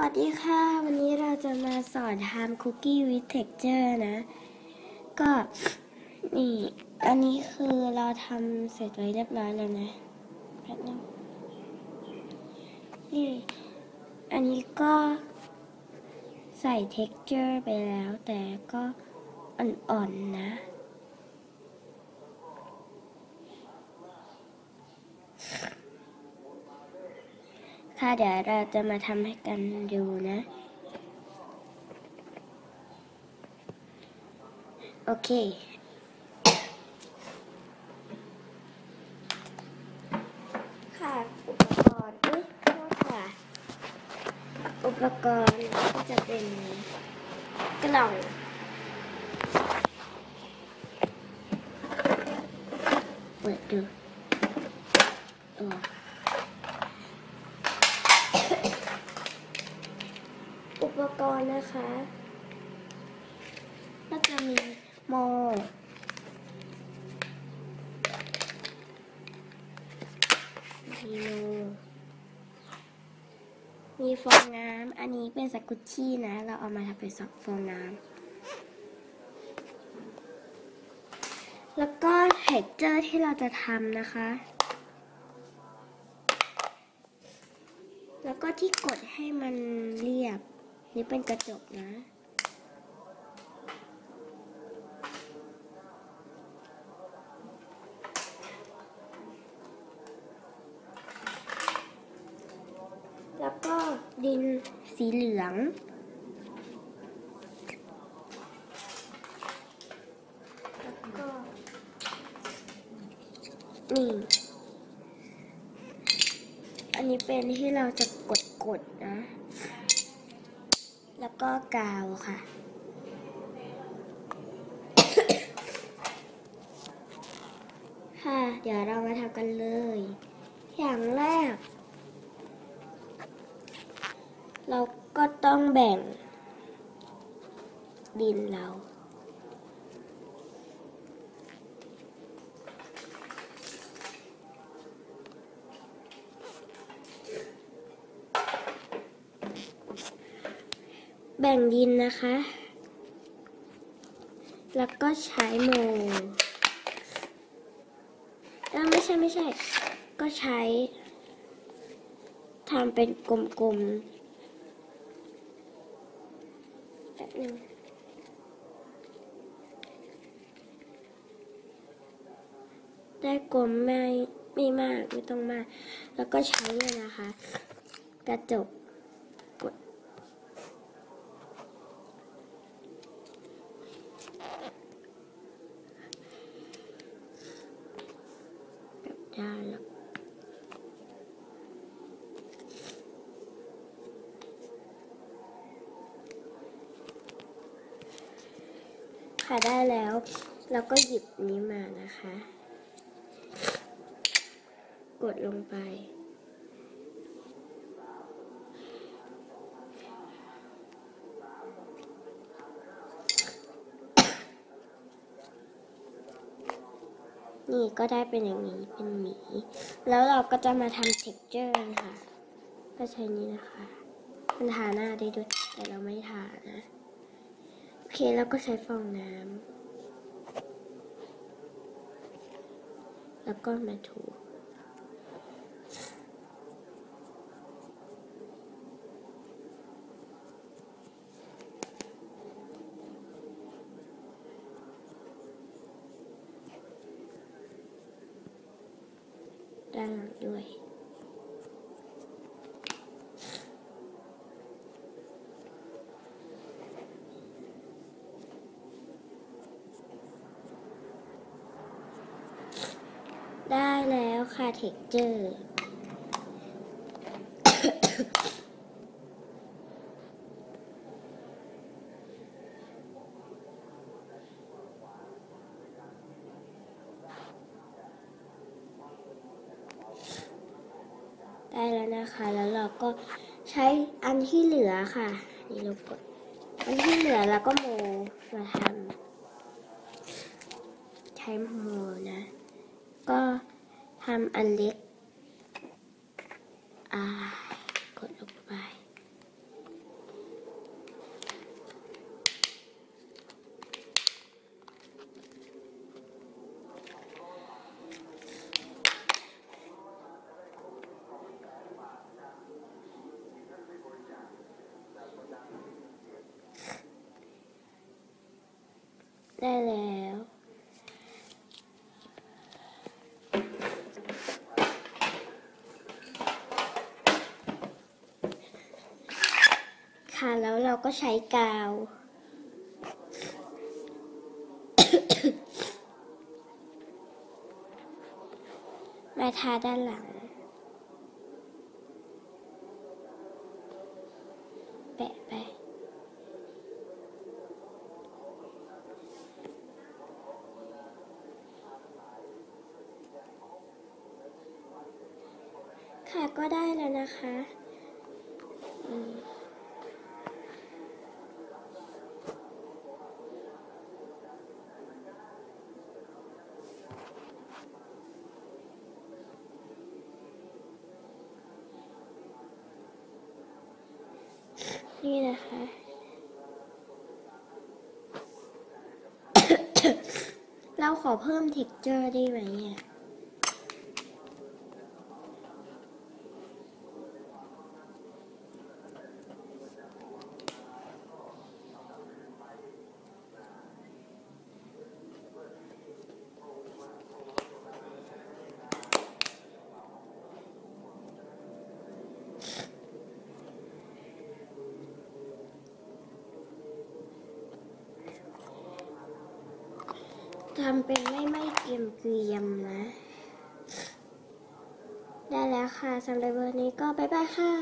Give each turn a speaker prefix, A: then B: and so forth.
A: สวัสดีค่ะ วันนี้เราจะมาสอนทำคุกกี้วิ t เท็กเจอร์นะ ก็นี่ อันนี้คือเราทำเสร็จไว้เรียบร้อยแล้วนะแป๊บนึงนี่ อันนี้ก็ใส่เท็กเจอร์ไปแล้ว แต่ก็อ่อนๆนะ ค่ะเดี๋ยวเราจะมาทำให้กันดูนะ โอเค ค่ะ อุปกรณ์อุ้ยโทษค่ะ อุปกรณ์ก็จะเป็นกล่องเปิดดูโอ้อุปกรณ์ นะคะก็จะมีโมมีโมมีฟองน้ำ อันนี้เป็นสกุชชี่นะ เราเอามาทำเป็นสองฟองน้ำ แล้วก็เท็กเจอร์ที่เราจะทำนะคะ แล้วก็ที่กดให้มันเรียบ นี่เป็นกระจกนะ แล้วก็ดินสีเหลืองแล้วก็นี่ อันนี้เป็นที่เราจะกดกดๆนะ แล้วก็กาวค่ะ ค่ะ เดี๋ยวเรามาทำกันเลย อย่างแรก เราก็ต้องแบ่งดินเรา แบ่งดินนะคะ แล้วก็ใช้โมเอ้าไม่ใช่ไม่ใช่ ก็ใช้ทำเป็นกลมๆแบบนึงได้กลมไม่ไม่มากไม่ต้องมาก แล้วก็ใช้เนี่ยนะคะ กระจกด ได้ล้วค่ะได้แล้วเราก็หยิบนี้มานะคะ กดลงไป นี่ก็ได้เป็นอย่างนี้เป็นหมี แล้วเราก็จะมาทำเท็กเจอร์นะคะก็ใช้นี้นะคะ มันทาหน้าได้ด้วย แต่เราไม่ทานะ โอเคแล้วก็ใช้ฟองน้ำแล้วก็มาถู ด้านหลังด้วยได้แล้วค่ะเท็กเจอร์ ได้แล้วนะคะ แล้วเราก็ใช้อันที่เหลือค่ะนี่เรากดอันที่เหลือแล้วก็โมมาทำใช้โมนะ ก็ทำอันเล็กอ่ากดลงไป ได้แล้ว ค่ะแล้วเราก็ใช้กาว มาทาด้านหลัง แปะไป ค่ะก็ได้แล้วนะคะนี่นะคะ เราขอเพิ่ม texture ได้ไหมอะ ทำเป็นไม่ไม่เกรียมเกรียมนะ ได้แล้วค่ะสำหรับวันนี้ก็บ๊ายบายค่ะ